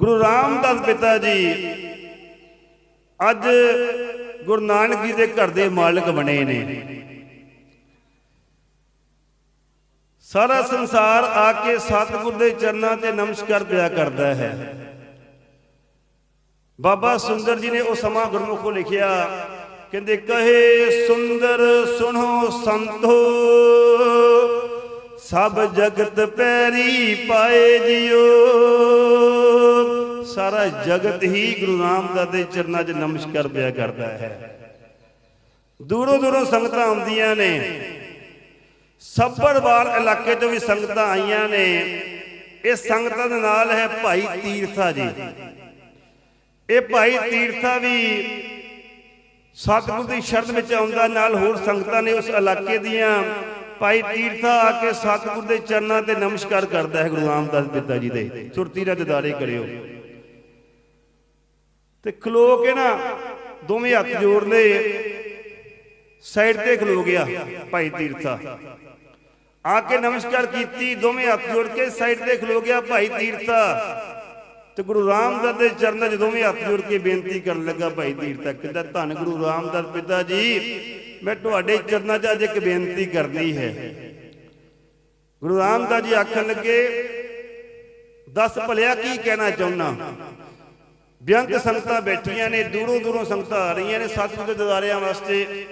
ਗੁਰੂ ਰਾਮਦਾਸ ਪਿਤਾ ਜੀ ਅੱਜ ਗੁਰੂ ਨਾਨਕ ਜੀ ਦੇ ਘਰ ਦੇ ਮਾਲਕ ਬਣੇ ਨੇ। ਸਾਰਾ ਸੰਸਾਰ ਆ ਕੇ ਸਤਿਗੁਰ ਦੇ ਚਰਨਾਂ ਤੇ ਨਮਸਕਾਰ ਪਿਆ ਕਰਦਾ ਹੈ। ਬਾਬਾ ਸੁੰਦਰ ਜੀ ਨੇ ਉਹ ਸਮਾਂ ਗੁਰਮੁਖੋਂ ਲਿਖਿਆ, ਕਹਿੰਦੇ, ਕਹੇ ਸੁੰਦਰ ਸੁਣੋ ਸੰਤੋ, ਸਭ ਜਗਤ ਪੈਰੀ ਪਾਏ ਜਿਓ। ਸਾਰਾ ਜਗਤ ਹੀ ਗੁਰੂ ਰਾਮਦਾਸ ਦੇ ਚਰਨਾਂ 'ਚ ਨਮਸਕਾਰ ਪਿਆ ਕਰਦਾ ਹੈ। ਦੂਰੋਂ ਦੂਰੋਂ ਸੰਗਤਾਂ ਆਉਂਦੀਆਂ ਨੇ। ਸੱਭਰਵਾਲ ਇਲਾਕੇ ਤੋਂ ਵੀ ਸੰਗਤਾਂ ਆਈਆਂ ਨੇ। ਇਹ ਸੰਗਤਾਂ ਦੇ ਨਾਲ ਹੈ ਭਾਈ ਤੀਰਥਾ ਜੀ। ਇਹ ਭਾਈ ਤੀਰਥਾ ਵੀ ਸਤਿਗੁਰ ਦੀ ਸ਼ਰਨ ਵਿੱਚ ਆਉਂਦਾ, ਨਾਲ ਹੋਰ ਸੰਗਤਾਂ ਨੇ ਉਸ ਇਲਾਕੇ ਦੀਆਂ। ਭਾਈ ਤੀਰਥਾ ਆ ਕੇ ਸਤਿਗੁਰ ਦੇ ਚਰਨਾਂ ਤੇ ਨਮਸਕਾਰ ਕਰਦਾ ਹੈ ਗੁਰੂ ਰਾਮਦਾਸ ਪਿਤਾ ਜੀ ਦੇ। ਸੁਰਤੀ ਨਾਲ ਦਿਦਾਰੇ ਕਰਿਓ। ਤੇ ਖਲੋ ਕੇ ਨਾ ਦੋਵੇਂ ਹੱਥ ਜੋੜ ਲਏ। ਸਾਈਡ ਤੇ ਖਲੋ ਗਿਆ ਭਾਈ ਤੀਰਥਾ। ਆ ਕੇ ਨਮਸਕਾਰ ਕੀਤੀ, ਦੋਵੇਂ ਹੱਥ ਜੋੜ ਕੇ ਸਾਈਡ ਤੇ ਖਲੋ ਗਿਆ ਭਾਈ ਤੀਰਥਾ। ਤੇ ਗੁਰੂ ਰਾਮਦਾਸ ਦੇ ਚਰਨਾਂ 'ਚ ਦੋਵੇਂ ਹੱਥ ਜੋੜ ਕੇ ਬੇਨਤੀ ਕਰਨ ਲੱਗਾ ਭਾਈ ਤੀਰਥਾ, ਕਹਿੰਦਾ, ਧੰਨ ਗੁਰੂ ਰਾਮਦਾਸ ਪਿਤਾ ਜੀ, ਮੈਂ ਤੁਹਾਡੇ ਚਰਨਾਂ 'ਚ ਅੱਜ ਇੱਕ ਬੇਨਤੀ ਕਰਨੀ ਹੈ। ਗੁਰੂ ਰਾਮਦਾਸ ਜੀ ਆਖਣ ਲੱਗੇ, ਦੱਸ ਭਲਿਆ ਕੀ ਕਹਿਣਾ ਚਾਹੁੰਨਾ ਬੇਅੰਤ ਸੰਗਤਾਂ ਬੈਠੀਆਂ ਨੇ, ਦੂਰੋਂ ਦੂਰੋਂ ਸੰਗਤਾਂ ਆ ਰਹੀਆਂ ਨੇ, ਸਤਿਗੁਰ ਦੇ ਦਿਦਾਰਿਆਂ ਵਾਸਤੇ।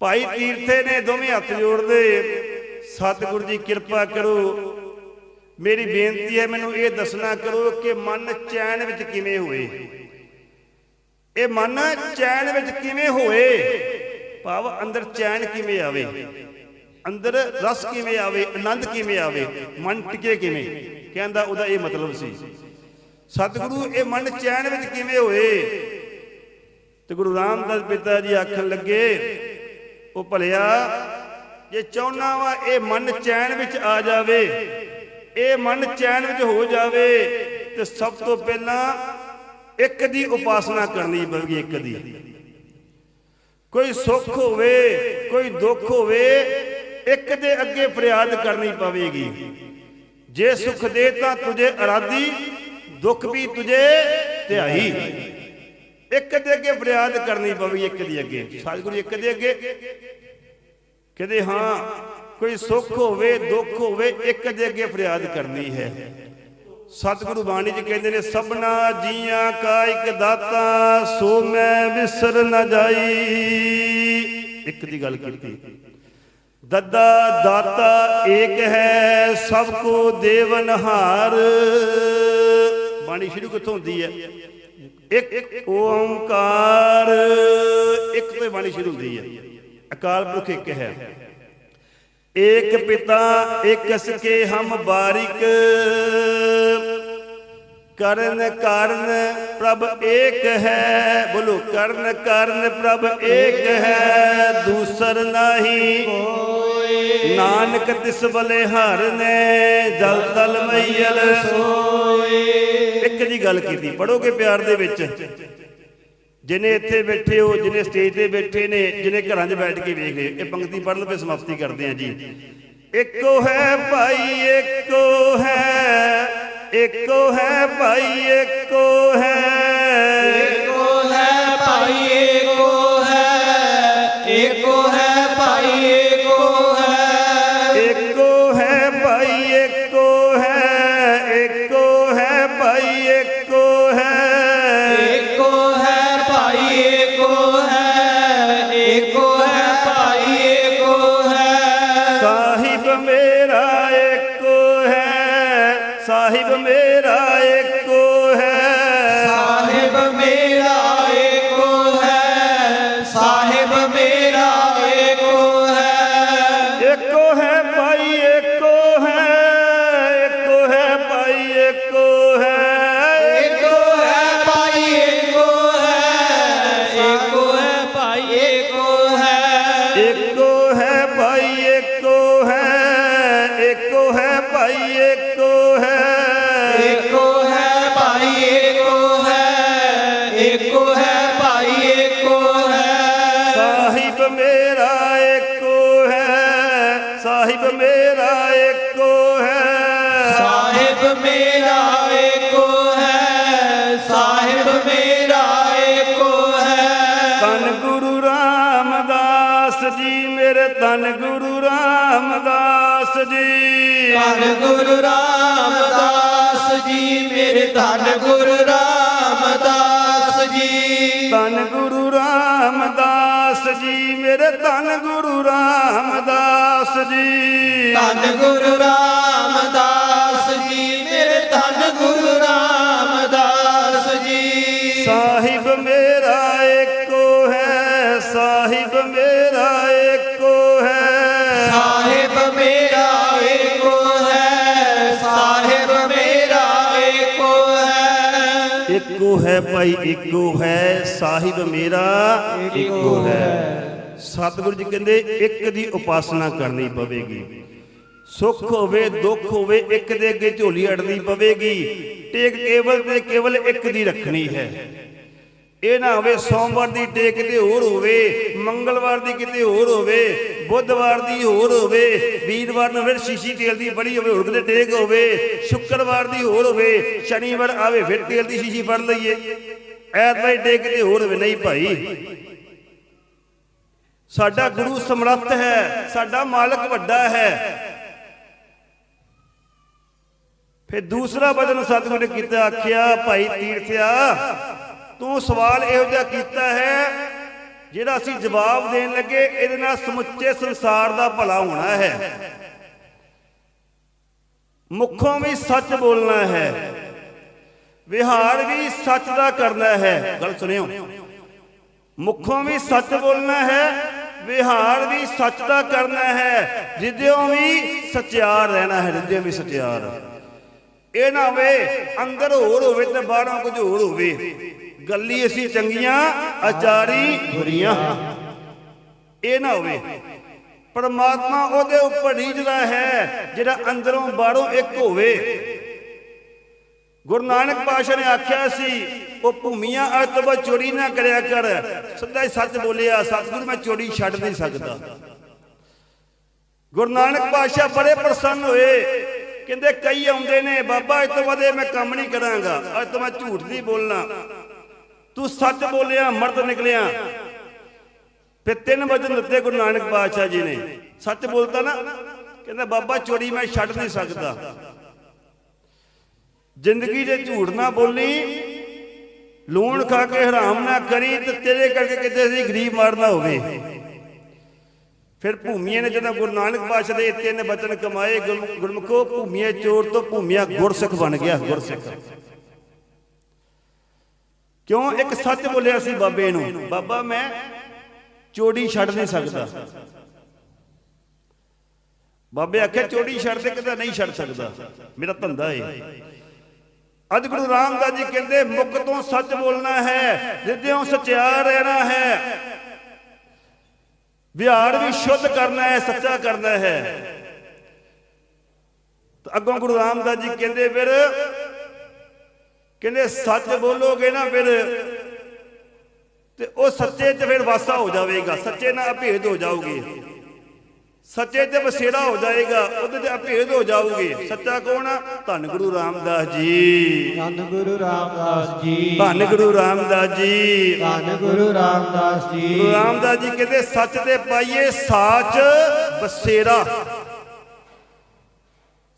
ਭਾਈ ਤੀਰਥੇ ਨੇ ਦੋਵੇਂ ਹੱਥ ਜੋੜਦੇ, ਸਤਿਗੁਰ ਜੀ ਕਿਰਪਾ ਕਰੋ। ਮੇਰੀ ਬੇਨਤੀ ਹੈ, ਮੈਨੂੰ ਇਹ ਦੱਸਣਾ ਕਰੋ ਕਿ ਮਨ ਚੈਨ ਵਿੱਚ ਕਿਵੇਂ ਹੋਏ। ਇਹ ਮਨ ਚੈਨ ਵਿੱਚ ਕਿਵੇਂ ਹੋਏ? ਭਾਵ ਅੰਦਰ ਚੈਨ ਕਿਵੇਂ ਆਵੇ? ਅੰਦਰ ਰਸ ਕਿਵੇਂ ਆਵੇ? ਆਨੰਦ ਕਿਵੇਂ ਆਵੇ? ਮਨ ਟਿਕੇ ਕਿਵੇਂ? ਕਹਿੰਦਾ ਉਹਦਾ ਇਹ ਮਤਲਬ ਸੀ। ਸਤਿਗੁਰੂ, ਇਹ ਮਨ ਚੈਨ ਵਿੱਚ ਕਿਵੇਂ ਹੋਏ? ਤੇ ਗੁਰੂ ਰਾਮਦਾਸ ਪਿਤਾ ਜੀ ਆਖਣ ਲੱਗੇ, ਉਹ ਭਲਿਆ, ਜੇ ਚਾਹੁੰਨਾ ਵਾ ਇਹ ਮਨ ਚੈਨ ਵਿੱਚ ਆ ਜਾਵੇ, ਇਹ ਮਨ ਚੈਨ ਵਿੱਚ ਹੋ ਜਾਵੇ, ਤੇ ਸਭ ਤੋਂ ਪਹਿਲਾਂ ਇੱਕ ਦੀ ਉਪਾਸਨਾ ਕਰਨੀ ਪਵੇਗੀ ਇੱਕ ਦੀ। ਕੋਈ ਸੁੱਖ ਹੋਵੇ, ਕੋਈ ਦੁੱਖ ਹੋਵੇ, ਇੱਕ ਦੇ ਅੱਗੇ ਫਰਿਆਦ ਕਰਨੀ ਪਵੇਗੀ। ਜੇ ਸੁਖ ਦੇ ਤਾਂ ਤੁਝੇ ਅਰਾਦੀ ਦੁੱਖ ਵੀ ਤੁਝੇ ਧਿਆਈ ਇੱਕ ਦੇ ਅੱਗੇ ਫਰਿਆਦ ਕਰਨੀ ਪਵੇਗੀ ਇੱਕ ਦੀ ਅੱਗੇ। ਸਤਿਗੁਰੂ ਇੱਕ ਦੇ ਅੱਗੇ। ਕਹਿੰਦੇ, ਹਾਂ, ਕੋਈ ਸੁੱਖ ਹੋਵੇ, ਦੁੱਖ ਹੋਵੇ, ਇੱਕ ਦੇ ਅੱਗੇ ਫਰਿਆਦ ਕਰਨੀ ਹੈ। ਸਤਿਗੁਰੂ ਬਾਣੀ ਜੀ ਕਹਿੰਦੇ ਨੇ, ਸਭਨਾ ਜੀਆਂ ਕਾ ਇੱਕ ਦਾਤਾ, ਸੋ ਮੈਂ ਵਿਸਰ ਨਾ ਜਾਈ। ਇੱਕ ਦੀ ਗੱਲ ਕੀਤੀ। ਦੱਦਾ ਦਾਤਾ ਏਕ ਹੈ, ਸਭ ਕੋ ਦੇਵਨਹਾਰ ਬਾਣੀ ਸ਼ੁਰੂ ਕਿੱਥੋਂ ਹੁੰਦੀ ਹੈ? ਇੱਕ ਓੰਕਾਰ, ਇੱਕ ਤੋਂ ਬਾਣੀ ਸ਼ੁਰੂ ਹੁੰਦੀ ਹੈ। ਅਕਾਲ ਪੁਰਖ ਇੱਕ ਹੈ। ਏਕ ਪਿਤਾ ਇਕਸ ਸਕੇ ਹਮ ਬਾਰਿਕ। ਕਰਨ ਕਰਨ ਪ੍ਰਭ ਏਕ ਹੈ। ਬੋਲੋ, ਕਰਨ ਕਰਨ ਪ੍ਰਭ ਏਕ ਹੈ। ਦੂਸਰ ਨਹੀਂ ਕੋਈ ਸੋਏ। ਨਾਨਕ ਤਿਸ ਬਲੇ ਹਰ ਜਲ ਤਲ ਮਈਲ ਸੋਏ। ਇੱਕ ਜੀ ਗੱਲ ਕੀਤੀ ਪੜੋਗੇ ਪਿਆਰ ਦੇ ਵਿੱਚ? ਜਿਨੇ ਇੱਥੇ ਬੈਠੇ ਹੋ ਜਿਨੇ ਸਟੇਜ ਤੇ ਬੈਠੇ ਨੇ ਜਿਨੇ ਘਰਾਂ 'ਚ ਬੈਠ ਕੇ ਵੇਖ ਰਹੇ ਇਹ ਪੰਕਤੀ ਪੜਨ ਤੇ ਸਮਾਪਤੀ ਕਰਦੇ ਆ ਜੀ। ਇੱਕੋ ਹੈ ਭਾਈ, ਇੱਕੋ ਹੈ ਇੱਕੋ ਹੈ ਭਾਈ, ਇੱਕੋ ਹੈ ਇੱਕੋ ਜੀ ਮੇਰੇ ਧੰਨ ਗੁਰੂ ਰਾਮਦਾਸ ਜੀ। ਧੰਨ ਗੁਰੂ ਰਾਮਦਾਸ ਜੀ ਮੇਰੇ ਧੰਨ ਗੁਰੂ ਰਾਮਦਾਸ ਜੀ। ਧੰਨ ਗੁਰੂ ਰਾਮਦਾਸ ਜੀ ਮੇਰੇ ਧੰਨ ਗੁਰੂ ਰਾਮਦਾਸ ਜੀ। ਧੰਨ ਗੁਰੂ ਇੱਕੋ ਹੈ ਭਾਈ ਇੱਕੋ ਹੈ ਸਾਹਿਬ ਮੇਰਾ। ਇੱਕੋ ਹੈ। ਸਤਿਗੁਰੂ ਜੀ ਕਹਿੰਦੇ ਇੱਕ ਦੀ ਉਪਾਸਨਾ ਕਰਨੀ ਪਵੇਗੀ। ਸੁੱਖ ਹੋਵੇ ਦੁੱਖ ਹੋਵੇ ਇੱਕ ਦੇ ਅੱਗੇ ਝੋਲੀ ਅੜਨੀ ਪਵੇਗੀ। ਟੇਕ ਕੇਵਲ ਤੇ ਕੇਵਲ ਇੱਕ ਦੀ ਰੱਖਣੀ ਹੈ। ਇਹ ਨਾ ਹੋਵੇ ਸੋਮਵਾਰ ਦੀ ਟੇਕ ਕਿਤੇ ਹੋਰ ਹੋਵੇ ਮੰਗਲਵਾਰ ਦੀ ਕਿਤੇ ਹੋਰ ਹੋਵੇ ਬੁੱਧਵਾਰ ਦੀ ਹੋਰ ਹੋਵੇ, ਵੀਰਵਾਰ ਨੂੰ ਫਿਰ ਸ਼ੀਸ਼ੀ ਤੇਲ ਦੀ ਬੜੀ ਹੋਵੇ ਹੋਰ ਕਿਤੇ ਟੇਕ ਹੋਵੇ, ਸ਼ੁੱਕਰਵਾਰ ਦੀ ਹੋਰ ਹੋਵੇ, ਸ਼ਨੀਵਾਰ ਆਵੇ, ਫਿਰ ਤੇਲ ਦੀ ਸ਼ੀਸ਼ੀ ਫੜ ਲਈਏ। ਐਤਵਾਰ ਟੇਕ ਕਿਤੇ ਹੋਰ ਹੋਵੇ, ਨਹੀਂ ਭਾਈ। ਸਾਡਾ ਗੁਰੂ ਸਮਰੱਥ ਹੈ, ਸਾਡਾ ਮਾਲਕ ਵੱਡਾ ਹੈ। ਫਿਰ ਦੂਸਰਾ ਵਚਨ ਸਤਿਗੁਰੂ ਨੇ ਕੀਤਾ, ਆਖਿਆ, ਭਾਈ ਤੀਰਥਿਆ, ਤੂੰ ਸਵਾਲ ਇਹੋ ਜਿਹਾ ਕੀਤਾ ਹੈ ਜਿਹੜਾ ਅਸੀਂ ਜਵਾਬ ਦੇਣ ਲੱਗੇ, ਇਹਦੇ ਨਾਲ ਸਮੁੱਚੇ ਸੰਸਾਰ ਦਾ ਭਲਾ ਹੋਣਾ ਹੈ। ਮੁੱਖੋਂ ਵੀ ਸੱਚ ਬੋਲਣਾ ਹੈ। ਵਿਹਾਰ ਵੀ ਸੱਚ ਦਾ ਕਰਨਾ ਹੈ। ਗੱਲ ਸੁਣਿਓ। ਮੁੱਖੋਂ ਵੀ ਸੱਚ ਬੋਲਣਾ ਹੈ, ਵਿਹਾਰ ਵੀ ਸੱਚ ਦਾ ਕਰਨਾ ਹੈ। ਜਿੱਦਿਓ ਵੀ ਸਚਿਆਰ ਰਹਿਣਾ ਹੈ, ਜਿੱਦਿਓ ਵੀ ਸਚਿਆਰ। ਇਹ ਨਾ ਹੋਵੇ, ਅੰਦਰ ਹੋਰ ਹੋਵੇ ਤੇ ਬਾਹਰੋਂ ਕੁਝ ਹੋਰ ਹੋਵੇ। ਗੱਲੀ ਅਸੀਂ ਚੰਗੀਆਂ, ਅਚਾਰੀ ਬੁਰੀਆਂ। ਇਹ ਨਾ ਹੋਵੇ। ਪਰਮਾਤਮਾ ਉਹਦੇ ਉੱਪਰ ਰੀਝਦਾ ਹੈ, ਜਿਹੜਾ ਅੰਦਰੋਂ ਬਾਹਰੋਂ ਇੱਕ ਹੋਵੇ। ਗੁਰੂ ਨਾਨਕ ਪਾਸ਼ਾ ਨੇ ਆਖਿਆ ਸੀ, ਉਹ ਭੂਮੀਆਂ ਅੱਜ ਤੋਂ ਬਾਅਦ ਚੋਰੀ ਨਾ ਕਰਿਆ ਕਰ। ਸਦਾ ਹੀ ਸੱਚ ਬੋਲਿਆ, ਸਤਿਗੁਰੂ, ਮੈਂ ਚੋਰੀ ਛੱਡ ਨਹੀਂ ਸਕਦਾ। ਗੁਰੂ ਨਾਨਕ ਪਾਸ਼ਾ ਬੜੇ ਪ੍ਰਸੰਨ ਹੋਏ। ਕਹਿੰਦੇ ਕਈ ਆਉਂਦੇ ਨੇ, ਬਾਬਾ ਅੱਜ ਤੋਂ ਬਾਅਦ ਮੈਂ ਕੰਮ ਨਹੀਂ ਕਰਾਂਗਾ। ਅੱਜ ਤੋਂ ਮੈਂ ਝੂਠ ਨਹੀਂ ਬੋਲਣਾ। ਤੂੰ ਸੱਚ ਬੋਲਿਆ, ਮਰਦ ਨਿਕਲਿਆ। ਫਿਰ ਤਿੰਨ ਵਜਨ ਦਿੱਤੇ ਗੁਰੂ ਨਾਨਕ ਪਾਤਸ਼ਾਹ ਜੀ ਨੇ ਸੱਚ ਬੋਲਤਾ ਨਾ, ਕਹਿੰਦਾ, ਬਾਬਾ, ਚੋਰੀ ਮੈਂ ਛੱਡ ਨਹੀਂ ਸਕਦਾ। ਜ਼ਿੰਦਗੀ ਦੇ ਝੂਠ ਨਾ ਬੋਲੀ, ਲੂਣ ਖਾ ਕੇ ਹਰਾਮ ਨਾ ਕਰੀ, ਤੇ ਤੇਰੇ ਕਰਕੇ ਕਿਤੇ ਅਸੀਂ ਗਰੀਬ ਮਾਰਨਾ ਹੋਵੇ। ਫਿਰ ਭੂਮੀਏ ਨੇ ਜਦੋਂ ਗੁਰੂ ਨਾਨਕ ਪਾਤਸ਼ਾਹ ਦੇ ਤਿੰਨ ਬਚਨ ਕਮਾਏ ਗੁਰ- ਗੁਰਮੁਖੋ ਭੂਮੀਏ ਚੋਰ ਤੋਂ ਭੂਮੀਆਂ ਗੁਰਸਿੱਖ ਬਣ ਗਿਆ, ਗੁਰਸਿੱਖ। ਕਿਉਂ? ਇੱਕ ਸੱਚ ਬੋਲਿਆ ਸੀ ਬਾਬੇ ਨੂੰ। ਬਾਬਾ ਮੈਂ ਚੋਰੀ ਛੱਡ ਨਹੀਂ ਸਕਦਾ। ਬਾਬੇ ਆਖਿਆ ਚੋਰੀ ਛੱਡ ਦੇ ਕਹਿੰਦਾ ਨਹੀਂ ਛੱਡ ਸਕਦਾ। ਮੇਰਾ ਧੰਦਾ ਏ। ਅੱਜ ਗੁਰੂ ਰਾਮਦਾਸ ਜੀ ਕਹਿੰਦੇ ਮੁਖ ਤੋਂ ਸੱਚ ਬੋਲਣਾ ਹੈ ਜਿੱਦਿਓਂ ਸਚਿਆਰ ਰਹਿਣਾ ਹੈ। ਵਿਹਾਰ ਵੀ ਸ਼ੁੱਧ ਕਰਨਾ ਹੈ ਸੱਚਾ ਕਰਨਾ ਹੈ। ਤਾਂ ਅੱਗੋਂ ਗੁਰੂ ਰਾਮਦਾਸ ਜੀ ਕਹਿੰਦੇ ਫਿਰ ਕਹਿੰਦੇ ਸੱਚ ਬੋਲੋਗੇ ਨਾ ਫਿਰ? ਤੇ ਉਹ ਸੱਚੇ 'ਚ ਫਿਰ ਵਾਸਾ ਹੋ ਜਾਵੇਗਾ। ਸੱਚੇ ਨਾਲ ਅਭੇਦ ਹੋ ਜਾਓਗੇ ਸੱਚੇ ਤੇ ਬਸੇਰਾ ਹੋ ਜਾਏਗਾ ਉਹਦੇ ਤੇ ਅਭੇਦ ਹੋ ਜਾਓਗੇ ਸੱਚਾ ਕੌਣ ਆ? ਧੰਨ ਗੁਰੂ ਰਾਮਦਾਸ ਜੀ। ਧੰਨ ਗੁਰੂ ਰਾਮਦਾਸ ਜੀ। ਧੰਨ ਗੁਰੂ ਰਾਮਦਾਸ ਜੀ। ਧੰਨ ਗੁਰੂ ਰਾਮਦਾਸ ਜੀ। ਗੁਰੂ ਰਾਮਦਾਸ ਜੀ ਕਹਿੰਦੇ ਸੱਚ ਤੇ ਪਾਈਏ ਸਾਚ ਬਸੇਰਾ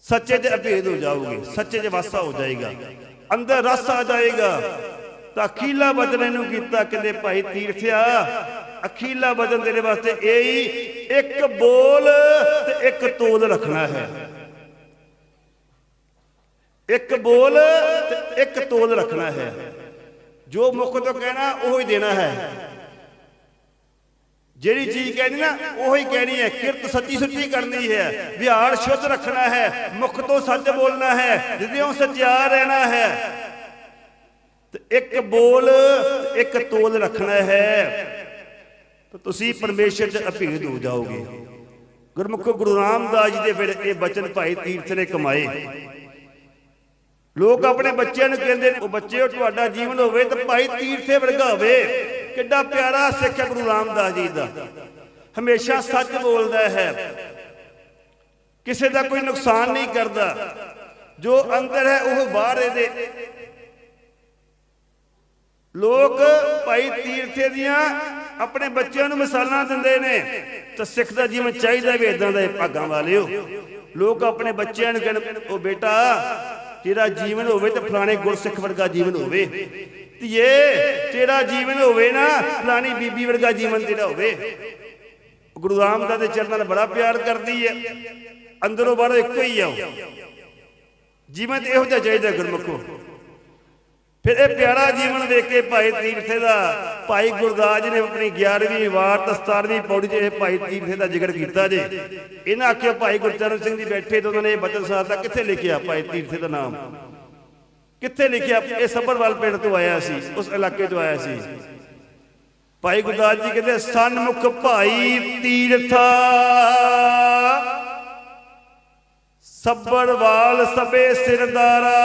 ਸੱਚੇ ਤੇ ਅਭੇਦ ਹੋ ਜਾਓਗੇ ਸੱਚੇ 'ਚ ਵਾਸਾ ਹੋ ਜਾਏਗਾ। ਅੰਦਰ ਰਸ ਆ ਜਾਏਗਾ। ਤਾਂ ਅਖੀਲਾ ਬਦਨ ਇਹਨੂੰ ਕੀਤਾ, ਕਹਿੰਦੇ ਭਾਈ ਤੀਰਥਿਆ, ਅਖੀਲਾ ਬਚਨ ਤੇਰੇ ਵਾਸਤੇ ਇਹ ਹੀ ਇੱਕ ਬੋਲ ਤੇ ਇੱਕ ਤੋਲ ਰੱਖਣਾ ਹੈ। ਇੱਕ ਬੋਲ ਤੇ ਇੱਕ ਤੋਲ ਰੱਖਣਾ ਹੈ। ਜੋ ਮੁਖ ਤੋਂ ਕਹਿਣਾ, ਉਹ ਹੀ ਦੇਣਾ ਹੈ। ਜਿਹੜੀ ਚੀਜ਼ ਕਹਿਣੀ ਨਾ, ਉਹੀ ਕਹਿਣੀ ਹੈ, ਕਿਰਤ ਸੱਚੀ ਸੁੱਚੀ ਕਰਨੀ ਹੈ, ਵਿਹਾਰ ਸ਼ੁੱਧ ਰੱਖਣਾ ਹੈ, ਮੁਖ ਤੋਂ ਸੱਚ ਬੋਲਣਾ ਹੈ, ਜਿੱਦਿਓਂ ਸੱਚਿਆ ਰਹਿਣਾ ਹੈ। ਤੇ ਇੱਕ ਬੋਲ ਇੱਕ ਤੋਲ ਰੱਖਣਾ ਹੈ। ਤਾਂ ਤੁਸੀਂ ਪਰਮੇਸ਼ਰ 'ਚ ਅਭੇਦ ਹੋ ਜਾਓਗੇ। ਗੁਰਮੁਖ ਗੁਰੂ ਰਾਮਦਾਸ ਜੀ ਦੇ ਵੇਲੇ ਇਹ ਬਚਨ ਭਾਈ ਤੀਰਥ ਨੇ ਕਮਾਏ। ਲੋਕ ਆਪਣੇ ਬੱਚਿਆਂ ਨੂੰ ਕਹਿੰਦੇ ਨੇ, ਉਹ ਬੱਚਿਓ, ਤੁਹਾਡਾ ਜੀਵਨ ਹੋਵੇ ਤਾਂ ਭਾਈ ਤੀਰਥੇ ਵਰਗਾ ਹੋਵੇ। ਕਿੱਡਾ ਪਿਆਰਾ ਸਿੱਖ ਹੈ ਗੁਰੂ ਰਾਮਦਾਸ ਜੀ ਦਾ। ਹਮੇਸ਼ਾ ਸੱਚ ਬੋਲਦਾ ਹੈ। ਕਿਸੇ ਦਾ ਕੋਈ ਨੁਕਸਾਨ ਨਹੀਂ ਕਰਦਾ। ਜੋ ਅੰਦਰ ਹੈ ਉਹ ਬਾਹਰ ਇਹਦੇ ਲੋਕ ਭਾਈ ਤੀਰਥੇ ਦੀਆਂ ਆਪਣੇ ਬੱਚਿਆਂ ਨੂੰ ਮਿਸਾਲਾਂ ਦਿੰਦੇ ਨੇ। ਤਾਂ ਸਿੱਖ ਦਾ ਜੀਵਨ ਚਾਹੀਦਾ ਵੀ ਇਦਾਂ ਦਾ ਇਹ ਭਾਗਾਂ ਵਾਲਿਓ। ਲੋਕ ਆਪਣੇ ਬੱਚਿਆਂ ਨੂੰ ਕਹਿਣ, ਉਹ ਬੇਟਾ, ਤੇਰਾ ਜੀਵਨ ਹੋਵੇ ਤੇ ਫਲਾਣੇ ਗੁਰਸਿੱਖ ਵਰਗਾ ਜੀਵਨ ਹੋਵੇ। ਧੀਏ ਤੇਰਾ ਜੀਵਨ ਹੋਵੇ ਨਾ, ਫਲਾਣੀ ਬੀਬੀ ਵਰਗਾ ਜੀਵਨ ਤੇਰਾ ਹੋਵੇ। ਗੁਰੂ ਰਾਮਦਾਸ ਦੇ ਚਰਨਾਂ ਨਾਲ ਬੜਾ ਪਿਆਰ ਕਰਦੀ ਹੈ। ਅੰਦਰੋਂ ਬਾਹਰੋਂ ਇੱਕੋ ਹੀ ਆ ਜੀਵਨ ਤੇ ਇਹੋ ਜਿਹਾ ਚਾਹੀਦਾ ਗੁਰਮੁਖੋ। ਫਿਰ ਇਹ ਪਿਆਰਾ ਜੀਵਨ ਵੇਖ ਕੇ ਭਾਈ ਤੀਰਥੇ ਦਾ ਭਾਈ ਗੁਰਦਾਸ ਜੀ ਨੇ ਆਪਣੀ 11ਵੀਂ ਵਾਰ ਤੇ 17ਵੀਂ ਪੌੜੀ 'ਚ ਇਹ ਭਾਈ ਤੀਰਥੇ ਦਾ ਜ਼ਿਕਰ ਕੀਤਾ ਜੇ। ਇਹਨਾਂ ਆਖਿਆ, ਭਾਈ ਗੁਰਚਰਨ ਸਿੰਘ ਜੀ ਬੈਠੇ ਤੇ ਉਹਨਾਂ ਨੇ ਇਹ ਬਚਨ ਸਾਹਿਬ ਦਾ ਕਿੱਥੇ ਲਿਖਿਆ, ਭਾਈ ਤੀਰਥੇ ਦਾ ਨਾਮ? ਕਿੱਥੇ ਲਿਖਿਆ? ਇਹ ਸੱਭਰਵਾਲ ਪਿੰਡ ਤੋਂ ਆਇਆ ਸੀ, ਉਸ ਇਲਾਕੇ ਤੋਂ ਆਇਆ ਸੀ। ਭਾਈ ਗੁਰਦਾਸ ਜੀ ਕਹਿੰਦੇ, ਸਨਮੁਖ ਭਾਈ ਤੀਰਥਾ ਸੱਬੜਵਾਲ ਸਬੇ ਸਿਰਦਾਰਾ।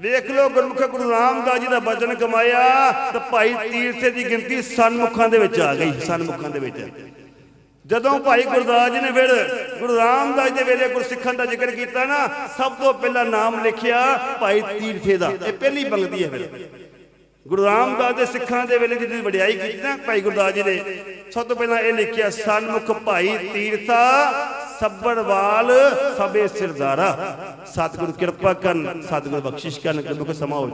ਵੇਖ ਲਓ, ਗੁਰਮੁਖ ਗੁਰੂ ਰਾਮਦਾਸ ਜੀ ਦਾ ਬਚਨ ਕਮਾਇਆ, ਤਾਂ ਭਾਈ ਤੀਰਥੇ ਦੀ ਗਿਣਤੀ ਸਨਮੁਖਾਂ ਦੇ ਵਿੱਚ ਆ ਗਈ, ਸਨਮੁਖਾਂ ਦੇ ਵਿੱਚ। ਜਦੋਂ ਭਾਈ ਗੁਰਦਾਸ ਜੀ ਨੇ ਫਿਰ ਗੁਰੂ ਰਾਮਦਾਸ ਦੇ ਵੇਲੇ ਗੁਰਸਿੱਖਾਂ ਦਾ ਜ਼ਿਕਰ ਕੀਤਾ ਨਾ, ਸਭ ਤੋਂ ਪਹਿਲਾਂ ਨਾਮ ਲਿਖਿਆ ਭਾਈ ਤੀਰਥੇ ਦਾ। ਇਹ ਪਹਿਲੀ ਪੰਕਤੀ ਹੈ ਫਿਰ। ਗੁਰੂ ਰਾਮਦਾਸ ਦੇ ਸਿੱਖਾਂ ਦੇ ਵੇਲੇ ਜਿਹਦੀ ਵਡਿਆਈ ਕੀਤੀ ਨਾ ਭਾਈ ਗੁਰਦਾਸ ਜੀ ਨੇ, ਸਭ ਤੋਂ ਪਹਿਲਾਂ ਇਹ ਲਿਖਿਆ, ਸਨਮੁਖ ਭਾਈ ਤੀਰਥਾ ਸੱਬੜਵਾਲ ਸਭੇ ਸਿਰਦਾਰਾ। ਸਤਿਗੁਰੂ ਕਿਰਪਾ ਕਰਨ, ਸਤਿਗੁਰੂ ਬਖਸ਼ਿਸ਼ ਕਰਨ ਕਿ ਸਮਾਂ ਹੋ